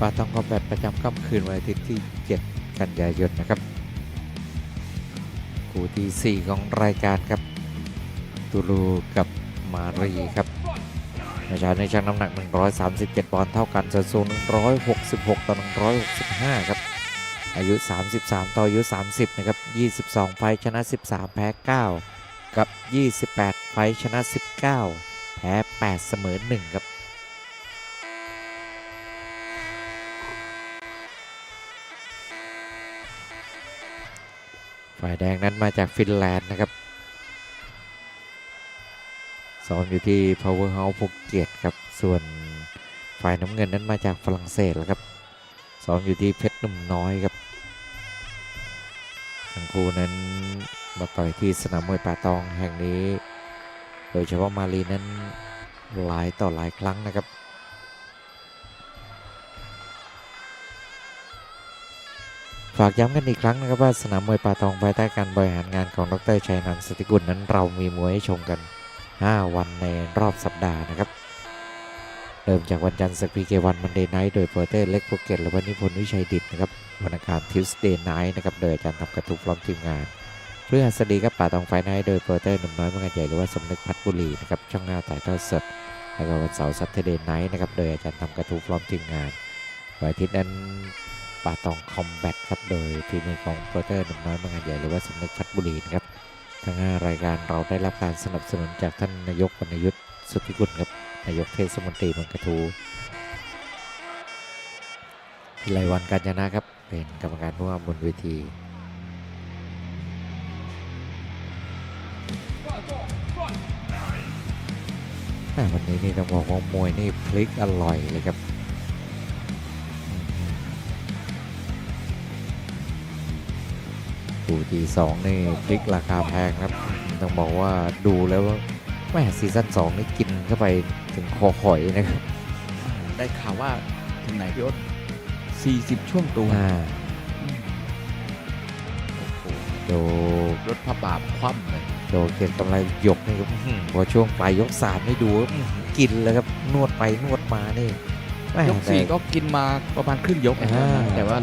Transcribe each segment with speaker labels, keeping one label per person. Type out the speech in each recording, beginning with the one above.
Speaker 1: ปาตองคอมแบทประจำค่ำคืนวันอาทิตย์ที่ 7 กันยายนนะครับคู่ที่ 4 ของรายการครับตูรูกับมารีครับในชายในช่างน้ำหนัก 137 ปอนด์เท่ากันส่วนสูง 166 ต่อ 165 ครับ อายุ 33 ต่ออายุ 30 นะครับ 22 ไฟชนะ 13 แพ้ 9 กับ 28 ไฟชนะ 19 แพ้ 8 เสมอ 1 ครับ ฝ่ายแดงนั้นมาจากฟินแลนด์นะครับซ้อมอยู่ที่ Powerhouse ภูเก็ตครับ ส่วนฝ่ายน้ำเงินนั้นมาจากฝรั่งเศสแล้วครับซ้อมอยู่ที่เพชรหนุ่มน้อยครับทั้งคู่นั้นมาต่อยที่สนามมวยป่าตองแห่งนี้ โดยเฉพาะมาลีนั้นหลายต่อหลายครั้งนะครับ ฝากย้ำกันอีกครั้งนะครับว่าสนามมวยป่าตองภายใต้การบริหารงานของดรชัยนันสติกุลนั้นเรามีมวยให้ชมกัน 5 วันในรอบสัปดาห์นะครับ เริ่มจากวันจันทร์สปีเกวันมันเดย์ไนท์โดยโปรเตอร์เล็กภูเก็ตและวันนิพนธ์วิชัยดิตนะครับวันอังคารทิวส์เดย์ไนท์นะครับโดยอาจารย์ทำกระทุกพร้อมทีมงานเพื่อสดีครับป่าตองไฟไนท์โดยโปรเตอร์หนุ่มน้อยเมืองใหญ่หรือว่าสมนึกพัฒน์บุรีนะครับช่องหน้าถ่ายทอดสดแล้วก็วันเสาร์ซัตเทเดย์ไนท์นะครับโดยอาจารย์ทำกระทุกพร้อมทีมงานวันอาทิตย์นั้น ป่าตองคอมแบทครับ โดยทีมของโปรเตอร์หนุ่มน้อยเมืองใหญ่หรือว่าสมนึกพัฒน์บุรีนะครับทั้ง5รายการเราได้รับการสนับสนุนจากท่านนายกวรรณยุทธ์สุทธิกุลครับนายกเทศมนตรีเมืองกระทูพิไลวันกัญญานะครับ เป็นกรรมการผู้ว่าบนเวทีวันนี้นี่ต้องบอกว่ามวยนี่พลิกอร่อยเลยครับ คู่ที่สองนี่พลิกราคาแพงครับ ต้องบอกว่าดูแล้วว่าแม่ซีซั่นสองนี่กินเข้าไปถึงคอหอยนะครับ
Speaker 2: ได้ข่าวว่าถึงไหนพี่โอ๊ต40 ช่วงตัว
Speaker 1: อ่า
Speaker 2: อืมโอ้โห
Speaker 1: โด
Speaker 2: รถพระบาทคว่ำเลย
Speaker 1: โดเกียรติกำไรยกนี่ครับอื้อหือพอช่วงปลายยกสามนี่ดูว่าอื้อหือกินเลยครับนวดไปนวดมานี่แม่
Speaker 2: ยกสี่
Speaker 1: แต่
Speaker 2: ก็กินมาประมาณครึ่งยกนะครับ
Speaker 1: อ่า
Speaker 2: แต่ว่า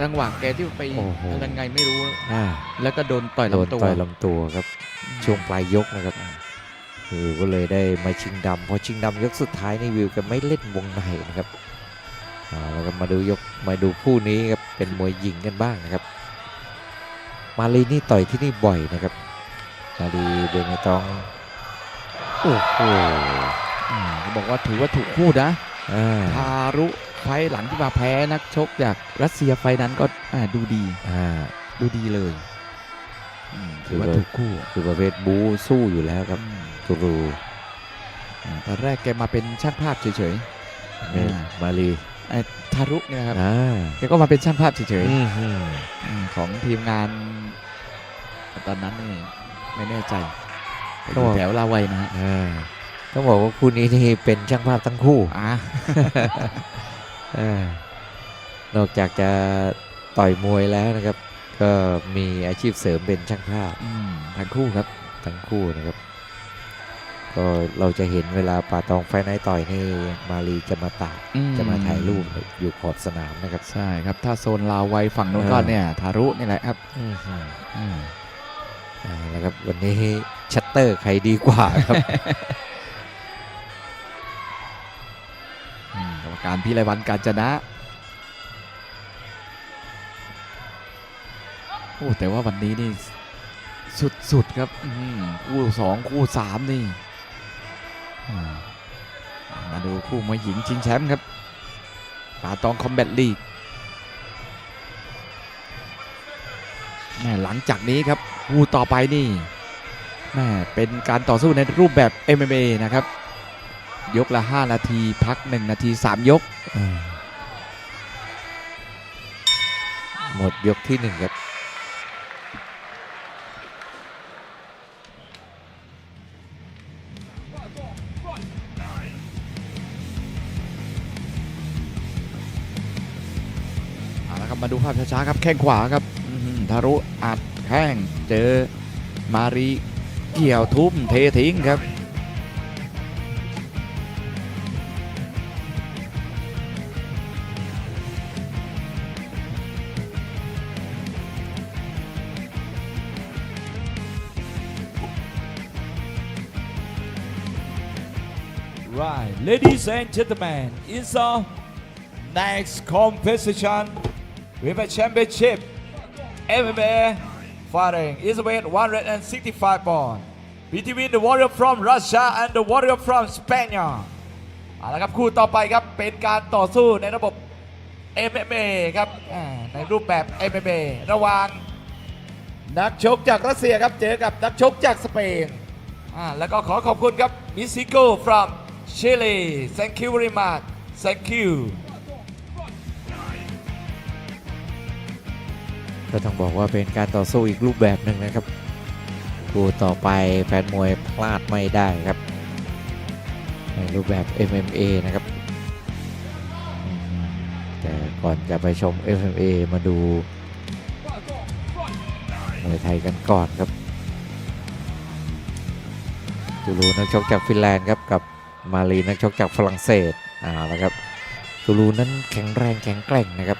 Speaker 2: จังหวะแกที่ไป
Speaker 1: โอ้โห
Speaker 2: ยังไงไม่รู้
Speaker 1: อ่า
Speaker 2: แล้วก็โดนต่อย
Speaker 1: โดน
Speaker 2: ลำตัว
Speaker 1: ต่อยลำตัวครับ ช่วงปลายยกนะครับคือก็เลยได้มาชิงดำพอชิงดำยกสุดท้ายนี่วิวกันไม่เล่นวงในนะครับอ่าแล้วก็มาดูยกมาดูคู่นี้ครับเป็นมวยหญิงกันบ้างนะครับ มาลีนี่ต่อยที่นี่บ่อยนะครับมาลีเบเนตองโอ้โห
Speaker 2: อืมเขาบอกว่าถือว่าถูกคู่นะ
Speaker 1: อ่า
Speaker 2: ทารุ ไฟล์หลังที่มาแพ้นักชกจากรัสเซียไฟล์นั้นก็อ่าดูดี
Speaker 1: อ่า
Speaker 2: ดูดีเลยอืมถือว่า
Speaker 1: ถือว่า
Speaker 2: ถูกคู่
Speaker 1: คือประเภทบูสู้อยู่แล้วครับ
Speaker 2: อืม
Speaker 1: ตูรู
Speaker 2: อ่าตอนแรกแกมาเป็นช่างภาพเฉย
Speaker 1: นี่
Speaker 2: อ่า
Speaker 1: มาลี
Speaker 2: ๆไอ้ทารุเนี่ยนะครับ
Speaker 1: อ่า
Speaker 2: แกก็มาเป็นช่างภาพเฉย
Speaker 1: อืมอืม
Speaker 2: ๆอืมของทีมงานตอนนั้นนี่ไม่แน่ใจไปอยู่แถวลาวัยนะฮะ
Speaker 1: อ่าต้องบอกว่าคู่นี้นี่เป็นช่างภาพทั้งคู่
Speaker 2: อ่า
Speaker 1: เออ นอกจากจะต่อยมวยแล้วนะครับ ก็มีอาชีพเสริมเป็นช่างภาพ
Speaker 2: อืมทั้งคู่ครับ
Speaker 1: ทั้งคู่นะครับ ก็เราจะเห็นเวลาป่าตองไฟไนท์ต่อยนี่มารีจะมาตาก
Speaker 2: อื
Speaker 1: จะมาถ่ายรูปอยู่ขอบสนามนะครับ
Speaker 2: ใช่ครับ ถ้าโซนลาวัยฝั่งนู้น
Speaker 1: เออ
Speaker 2: ก็เนี่ยทารุนี่แหละครับ
Speaker 1: อืมอืม
Speaker 2: อืม
Speaker 1: อ่าแล้วครับวันนี้ชัตเตอร์ใครดีกว่าครับ
Speaker 2: การพี่ไรวันกาญจนะโอ้แต่ว่าวันนี้นี่สุดๆครับคู่สองคู่สามนี่มาดูคู่มวยหญิงชิงแชมป์ครับป่าตองคอมแบทลีกแม่หลังจากนี้ครับคู่ต่อไปนี่แม่เป็นการต่อสู้ในรูปแบบ MMA นะครับ ยกละ 5 นาทีพัก 1 นาที 3 ยก
Speaker 1: อ่าหมดยกที่หนึ่งครับ
Speaker 2: เอาละครับ มาดูภาพช้าๆครับ แข้งขวาครับอื้อหือทารุอัดแข้งเจอมารีเกี่ยวทุ่มเททิ้งครับ
Speaker 3: ladies and gentlemen, it's our next competition with a championship MMA fighting is weight 165 pounds between the warrior from Russia and the warrior from Spain เอาละครับคู่ต่อไปครับเป็นการต่อสู้ในระบบ MMA ครับในรูปแบบ MMA ระหว่างนักชกจากรัสเซียครับเจอกับนักชกจากสเปนอ่าแล้วก็ขอขอบคุณครับมิซิโก from Chile thank you very much thank you
Speaker 1: ก็ต้องบอกว่าเป็นการต่อสู้อีกรูปแบบหนึ่งนะครับคู่ต่อไปแฟนมวยพลาดไม่ได้ครับ ในรูปแบบ MMA นะครับ แต่ก่อนจะไปชม MMA มาดูมวยไทยกันก่อนครับตูรูนักชกจากฟินแลนด์ครับกับ มาลีนักชกจากฝรั่งเศสเอ่าแล้วครับตูรูนั้นแข็งแรงแข็งแกร่งนะครับ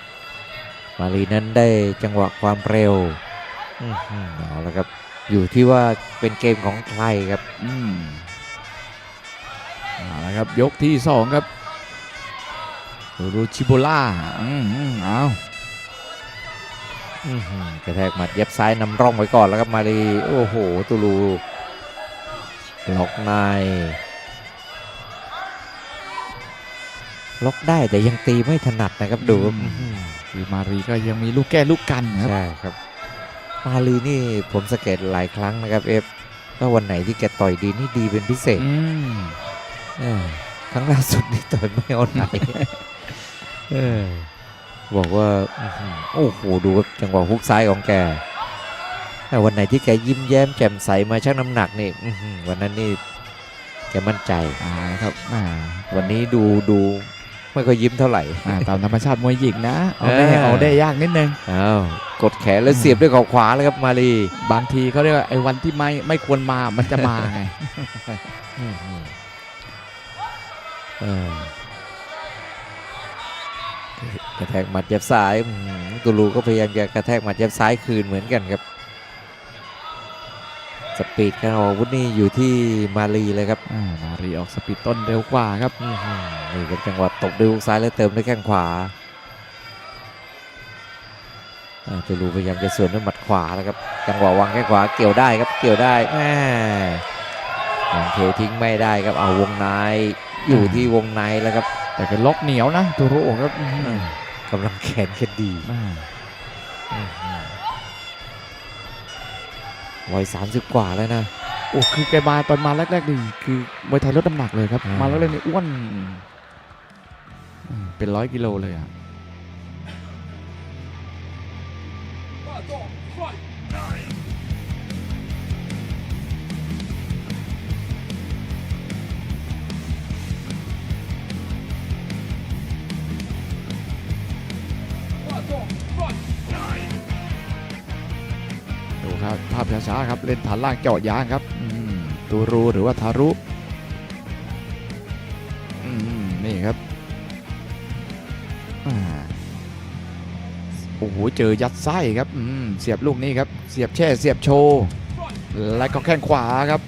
Speaker 1: มาลีนั้นได้จังหวะความเร็วอื้อหือเอาละครับอยู่ที่ว่าเป็นเกมของใครครับ
Speaker 2: อืมเอาละครับยกที่สองครับรูชิโบล่าอืมอืมเอา
Speaker 1: อื้อหือกระแทกหมัดเย็บซ้ายนำร่องไว้ก่อนแล้วครับมาลีโอ้โหตูลูล็อกใน ล็อกได้แต่ยังตีไม่ถนัดนะครับดูครับอื้อหือ
Speaker 2: คือมารีก็ยังมีลูกแก้ลูกกันครับ
Speaker 1: ใช่ครับ มาลีนี่ผมสังเกตหลายครั้งนะครับเอฟถ้าวันไหนที่แกต่อยดีนี่ดีเป็นพิเศษ
Speaker 2: อืม
Speaker 1: เออครั้งล่าสุดนี่ต่อยไม่เอาไหนเออบอกว่าอื้อหือโอ้โหดูครับจังหวะฮุกซ้ายของแกแต่วันไหนที่แกยิ้มแย้มแจ่มใสมาชั่งน้ำหนักนี่อื้อหือวันนั้นนี่แกมั่นใจ
Speaker 2: อ่านะครับอ่า
Speaker 1: วันนี้ดูดู ไม่ค่อยยิ้มเท่าไหร่
Speaker 2: อ่าตามธรรมชาติมวยหญิงนะ เอาได้
Speaker 1: เออ
Speaker 2: เอาได้ยากนิดนึง
Speaker 1: อ้าวกดแขนแล้วเสียบด้วยเข่าขวาเลยครับมาลี
Speaker 2: บางทีเขาเรียกว่าไอ้วันที่ไม่ไม่ควรมามันจะมาไง
Speaker 1: อื้อหือเออกระแทกหมัดเย็บซ้ายอื้อหือตูลูก็พยายามจะกระแทกหมัดเย็บซ้ายคืนเหมือนกันครับ สปีดการออกอาวุธนี่อยู่ที่มาลีเลยครับ
Speaker 2: อ่ามารีออกสปีดต้นเร็วกว่าครับ
Speaker 1: อื้อหือนี่ครับจังหวะตบด้วยฮุกซ้ายแล้วเติมด้วยแข้งขวาอ่าตูลูพยายามจะสวนด้วยหมัดขวาแล้วครับจังหวะวางแข้งขวาเกี่ยวได้ครับเกี่ยวได้แหมยังเททิ้งไม่ได้ครับเอาวงในอยู่ที่วงในแล้วครับ
Speaker 2: แต่ก็ล็อกเหนียวนะตัวโรครับอื้อหือกำ
Speaker 1: ลังแขนแค่ดี
Speaker 2: อ่า
Speaker 1: วัยสามสิบกว่าแล้วนะ
Speaker 2: โอ้คือแกมาตอนมาแรกๆนี่คือมวยไทยลดน้ำหนักเลยครับ
Speaker 1: อ่าม
Speaker 2: มาแรกๆนี่อ้วนอืมเป็นร้อยกิโลเลยอะ ภาพช้าๆครับเล่นฐานล่างเจาะยางครับตูรูหรือว่าทารุนี่ครับโอ้โหเจอยัดไส้ครับเสียบลูกนี้ครับเสียบแช่เสียบโชว์และก็แข้งขวาครับ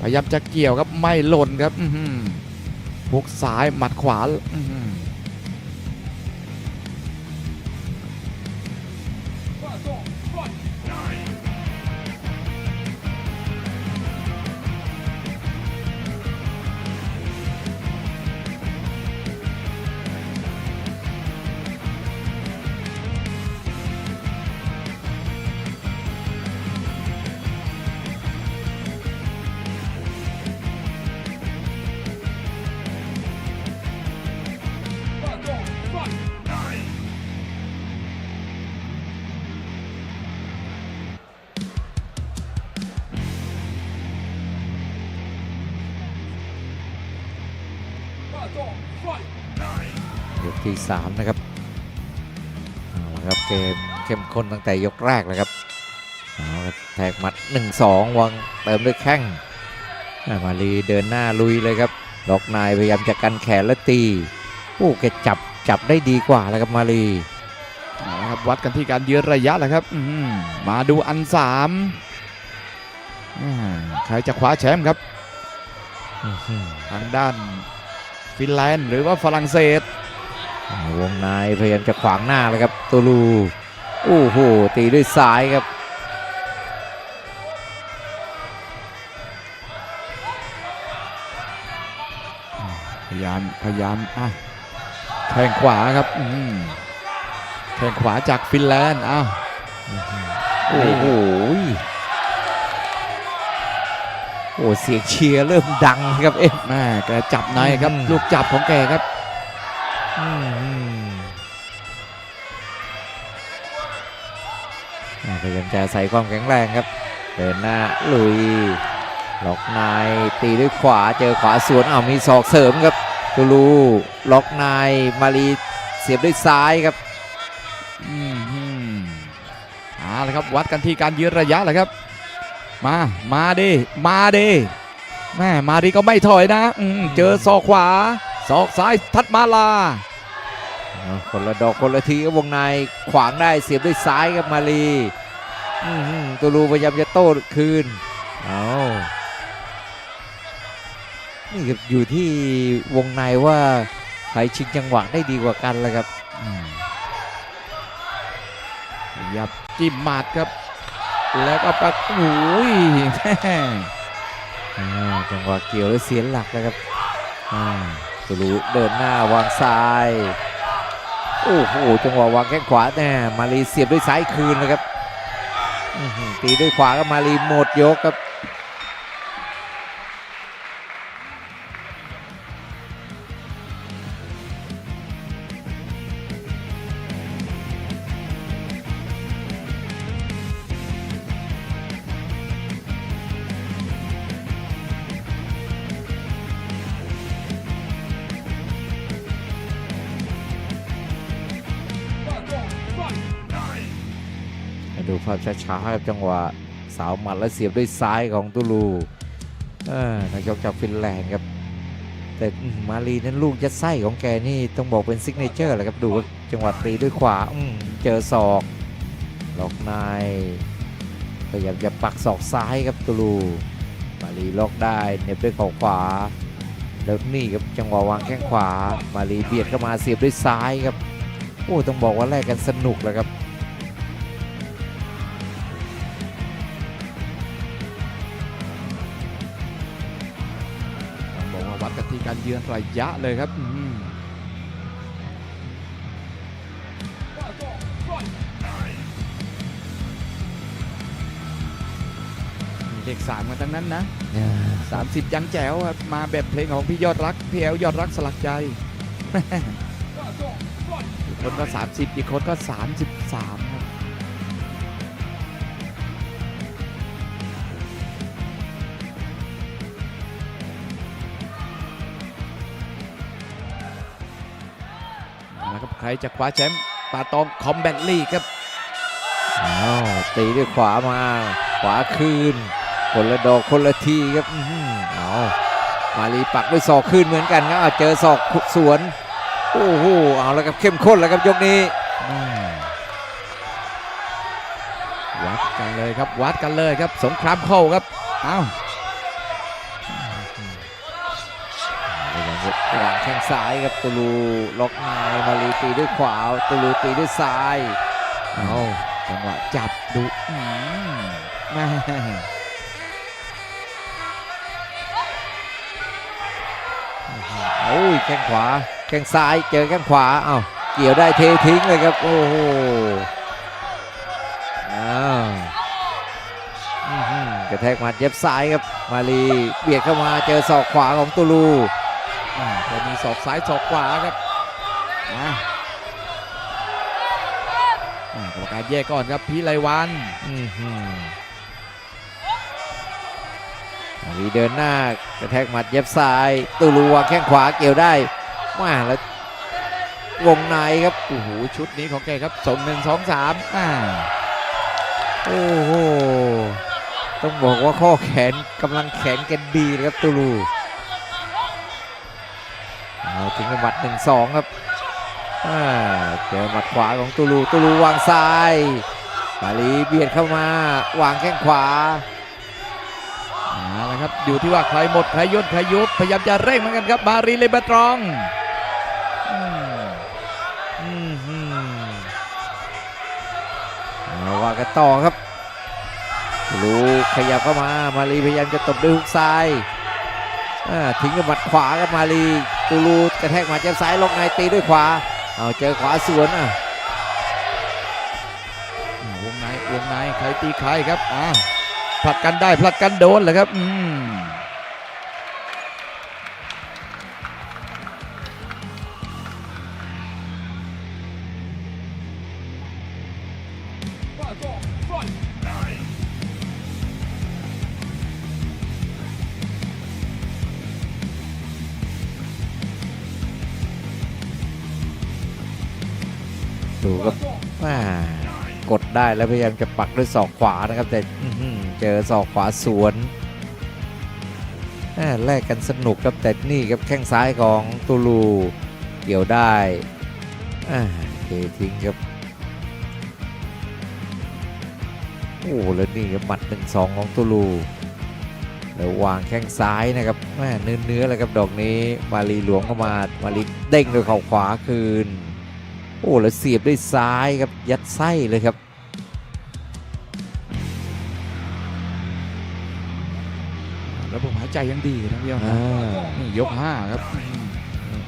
Speaker 2: พยายามจะเกี่ยวครับไม่หล่นครับพุกซ้ายหมัดขวา
Speaker 1: ที่3นะครับเอาละครับเกมเข้มข้นตั้งแต่ยกแรกเลยครับเอาละแทกหมัด 1-2 วางเติมด้วยแข้งอ่ามาลีเดินหน้าลุยเลยครับล็อกนายพยายามจะกันแขนและตีโอ้แกจับจับได้ดีกว่าแล้วครับมาลี
Speaker 2: เอาละครับวัดกันที่การยืนระยะแหละครับอื้อหือมาดูอันสามอ่าใครจะคว้าแชมป์ครับ
Speaker 1: อื้อหือ
Speaker 2: ทางด้านฟินแลนด์หรือว่าฝรั่งเศส
Speaker 1: วงในพยายามจะขวางหน้าเลยครับตูลูโอ้โหตีด้วยซ้ายครับ
Speaker 2: พยายามพยายามอะแข้งขวาครับอืมแข้งขวาจากฟินแลนด์อ้าว
Speaker 1: โอ้โหโอ้เสียงเชียร์เริ่มดังครับเอ็ม
Speaker 2: แม่แกจับในครับ
Speaker 1: อืม
Speaker 2: ลูกจับของแกครับ
Speaker 1: อืม พยายามจะใส่ความแข็งแรงครับ เดินหน้าลุยล็อกในตีด้วยขวาเจอขวาสวนอ้าวมีศอกเสริมครับตูลูล็อกในมารีเสียบด้วยซ้ายครับ
Speaker 2: อืมอืมเอาละครับวัดกันที่การยืนระยะแหละครับ มามาดิมาดิแม่มาดิก็ไม่ถอยนะอืมเจอศอกขวาศอกซ้ายทัดมาลา
Speaker 1: เอาคนละดอกคนละทีครับวงในขวางได้เสียบด้วยซ้ายครับมาลีอื้อหือ ตูลูพยายามจะโต้คืน เอานี่ครับอยู่ที่วงในว่าใครชิงจังหวะได้ดีกว่ากันแล้วครับ
Speaker 2: หยับจิ้มหมัดครับ แล้วก็ปักโอ้ยแม่
Speaker 1: อ่าจังหวะเกี่ยวแล้วเสียหลักแล้วครับอ่าตูลูเดินหน้าวางซ้าย โอ้โหจังหวะวางแข้งขวาแน่มาลีเสียบด้วยซ้ายคืนนะครับอื้อหือ ตีด้วยขวาก็มาลีหมดยกครับ ภาพช้าๆครับจังหวะสาวหมัดและเสียบด้วยซ้ายของตูลูนักชกจากฟินแลนด์ครับ แต่มาลีนั้นลูกยัดไส้ของแกนี่ต้องบอกเป็นซิกเนเจอร์แหละครับดูจังหวะตีด้วยขวาเจอศอกล็อกในพยายามจะปักศอกซ้ายครับตูลู มาลีล็อกได้เน็บด้วยเข่าขวาแล้วนี่ครับจังหวะวางแข้งขวา มาลีเบียดเข้ามาเสียบด้วยซ้ายครับ โอ้ต้องบอกว่าแลกกันสนุกแล้วครับ
Speaker 2: กันที่การยืนระยะเลยครับอืมมีเด็กสามกันทั้งนั้นนะ30ยังแจ๋วครับมาแบบเพลงของพี่ยอดรักพี่แอลยอดรักสลักใจอีกคนก็30อีกคนก็33ครับนะค ใครจะคว้าแชมป์ปาตองคอมแบทลีกครับ
Speaker 1: อ้าวตีด้วยขวามา ขวาคืน คนละดอกคนละทีครับอื้อหือเอามาลีปักด้วยศอกคืนเหมือนกันครับอ้าวเจอศอกสวนโอ้โหเอาแล้วครับเข้มข้นแล้วครับยกนี้
Speaker 2: วัดกันเลยครับวัดกันเลยครับ สงครามเข้าครับเอ้า
Speaker 1: พ วางแข้งซ้ายครับตูลูล็อกในมาลีตีด้วยขวาตูลูตีด้วยซ้าย
Speaker 2: เอาจังหวะจับดุอืมแม่
Speaker 1: โอ้ยแข้งขวาแข้งซ้ายเจอแข้งขวาเอ้าเกี่ยวได้เททิ้งเลยครับโอ้โหกระแทกหมัดเย็บซ้ายครับมาลีเบียดเข้ามาเจอศอกขวาของตูลู
Speaker 2: จะมีศอกซ้ายศอกขวาครับกรรมการแยกก่อนครับพี่ไลวัน
Speaker 1: อีเดินหน้ากระแทกหมัดเย็บซ้ายตูลูวางแข้งขวาเกี่ยวได้มาแล้ววงในครับ
Speaker 2: โอ้โหชุดนี้ของแกครับส่งหนึ่งสองสามอ่า
Speaker 1: โอ้โหต้องบอกว่าข้อแขนกำลังแข็งกันดีครับตูลู เอาถึงหมัดหนึ่งสองครับอ่าเจอหมัดขวาของตูลูตูลูวางซ้ายมาลีเบียดเข้ามาวางแข้งขวา
Speaker 2: เอาละครับอยู่ที่ว่าใครหมดใครย่นใครยุบพยายามจะเร่งเหมือนกันครับมารีเลเบตรองอืม
Speaker 1: อืมฮึเอาว่ากันต่อครับลูขยับเข้ามามาลีพยายามจะตบด้วยฮุกซ้ายอ่าทิ้งกับหมัดขวาครับมาลี ตูลูกระแทกหมัดเจ็บซ้ายลงในตีด้วยขวา เอาเจอขวาสวนอะ
Speaker 2: วงในวงในใครตีใครครับอ่าผลัดกันได้ผลัดกันโดนเหรอครับ อืม
Speaker 1: ดูครับม่กดได้แล้วพยายามจะปักด้วยศอกขวานะครับ แต่เจอศอกขวาสวนแม่แลกกันสนุกครับแต่นี่ครับแข้งซ้ายของตูลูเกี่ยวได้เททิ้งครับโอ้แล้วนี่ครับหมัดหนึ่งสองของตูลูแล้ววางแข้งซ้ายนะครับแม่เนื้อเนื้อเลยครับดอกนี้มาลีหลวงเข้ามามาลีเด้งด้วยเข่าขวาคืน โอ้แล้วเสียบด้วยซ้ายครับยัดไส้เลยครับ
Speaker 2: ระบบหายใจยังดีทั้งเดียว
Speaker 1: อ่า
Speaker 2: นี่ยกห้าครับอืม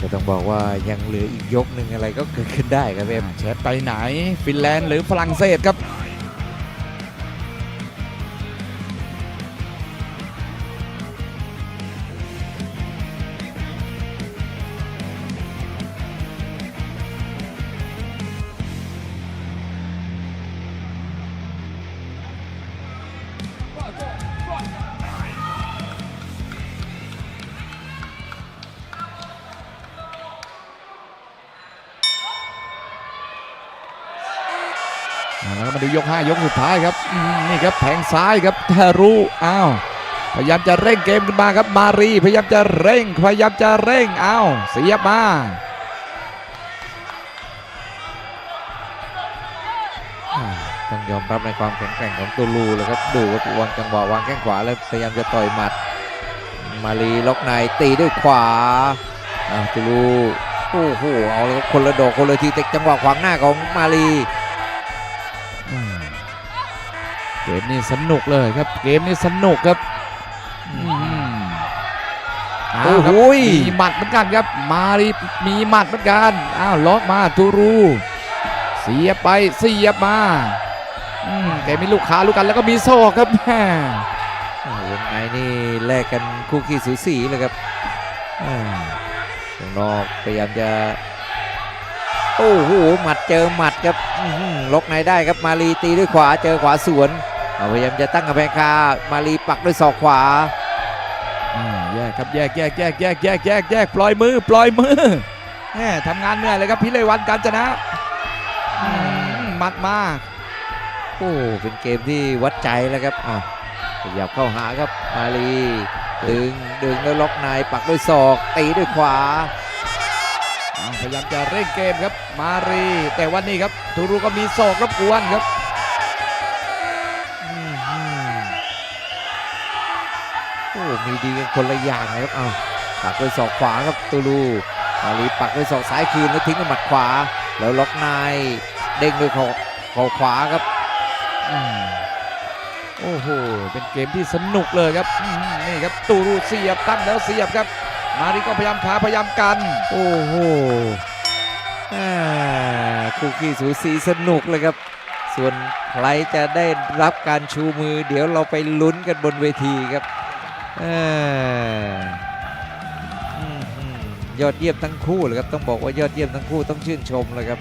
Speaker 1: ก็ต้องบอกว่ายังเหลืออีกยกหนึ่งอะไรก็เกิดขึ้นได้ครับเอฟ
Speaker 2: แชทไปไหน ฟินแลนด์หรือฝรั่งเศสครับ ยก 5 ยกสุดท้ายครับนี่ครับแทงซ้ายครับทะลุอ้าวพยายามจะเร่งเกมขึ้นมาครับมารีพยายามจะเร่ง พยายามจะเร่งอ้าวเสียบมา
Speaker 1: ต้องยอมรับในความแข็งแกร่งของตูลูเลยครับดูครับวางจังหวะวางแข้งขวาแล้วพยายามจะต่อยหมัด มาลีล็อกในตีด้วยขวาตูลูโอ้โหเอาเลยครับคนละดอกคนละทีแต่จังหวะขวางหน้าของมาลี
Speaker 2: เกมนี้สนุกเลยครับ เกมนี้สนุกครับอืมอ้าว
Speaker 1: โอ้
Speaker 2: ค
Speaker 1: โห
Speaker 2: รับมีหมัดเหมือนกันครับ มารีมีหมัดเหมือนกันอ้าวล็อกมาทูรูเสียบไปเสียบมาอืมแกมีลูกขาลูกกันแล้วก็มีโซ่ครับแม่
Speaker 1: อ่าวงในนี่แลกกันคู่ขี้สูสีเลยครับอ่าตรงนอกพยายามจะ โอ้โหหมัดเจอหมัดครับอื้อหือล็อกในได้ครับมาลีตีด้วยขวาเจอขวาสวนเอา พยายามจะตั้งกำแพงคามาลีปักด้วยศอกขวา
Speaker 2: แยกครับแยกแยกแยกแยกแยกแยกแยกปล่อยมือปล่อยมือแหมทำงานเหนื่อยเลยครับพิเลวันการจนะมัดมา
Speaker 1: โอ้เป็นเกมที่วัดใจแล้วครับอะขยับเข้าหาครับมาลีดึงดึงแล้วล็อกในปักด้วยศอก ตีด้วยขวา
Speaker 2: พยายามจะเร่งเกมครับมารี แต่วันนี้ครับทูรูก็มีศอกรบกวนครับ
Speaker 1: มีดีกันคนละอย่างนะครับอ้าวปักด้วยศอกขวาครับตูลูมาลีปักด้วยศอกซ้ายคืนแล้วทิ้งด้วยหมัดขวา แล้วล็อกในเด้งด้วยเข่าเข่าขวาครับ
Speaker 2: อืมโอ้โห เป็นเกมที่สนุกเลยครับอืมนี่ครับตูรูเสียบตั้งแล้วเสียบครับ มารีก็พยายามขาพยายามกัน
Speaker 1: โอ้โหอ่าคู่ขี้สูสีสนุกเลยครับ ส่วนใครจะได้รับการชูมือ เดี๋ยวเราไปลุ้นกันบนเวทีครับอ่าอืมอืม ยอดเยี่ยมทั้งคู่เลยครับต้องบอกว่ายอดเยี่ยมทั้งคู่ต้องชื่นชมเลยครับ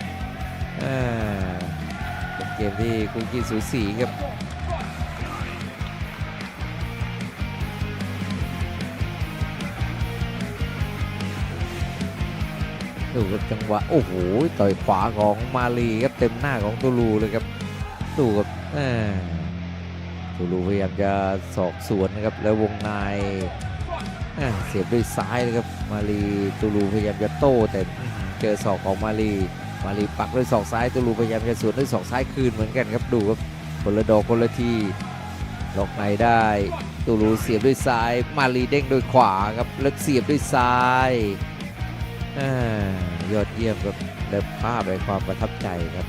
Speaker 1: เป็นเกมที่คู่ขี้สูสีครับดูครับจังหวะโอ้โหต่อยขวาของมาลีครับเต็มหน้าของตูลูเลยครับดูครับแห ม่ตูลูพยายามจะสอกสวนนะครับแล้ววงในเสียบด้วยซ้ายเลยครับมาลีตูลูพยายามจะโต้แต่เจอศอกของมาลีมาลีปักด้วยศอกซ้ายตูรูพยายามจะสวนด้วยศอกซ้ายคืนเหมือนกันครับดูครับคนละดอกคนละทีล็อกในได้ตูรูเสียบด้วยซ้าย มาลีเด้งด้วยขวาครับแล้วเสียบด้วยซ้ายอยอดเยี่ยมครับและภาพแห่งความประทับใจครับ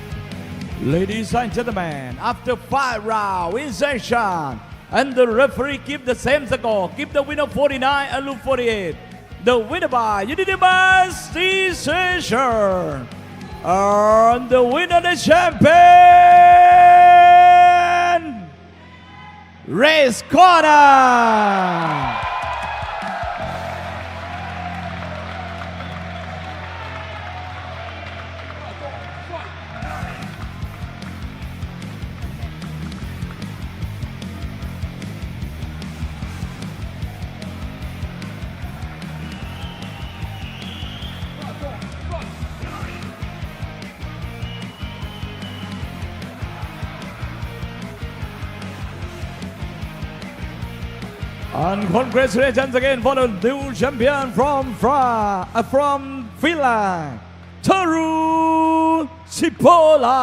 Speaker 2: Ladies and gentlemen, after five rounds in session, and the referee give the same score, give the winner 49 and lose 48. The winner by unanimous decision. And the winner, the champion, Race Corner. And congratulations again for the new champion from Fra, uh, from Finland, Taru Sipola.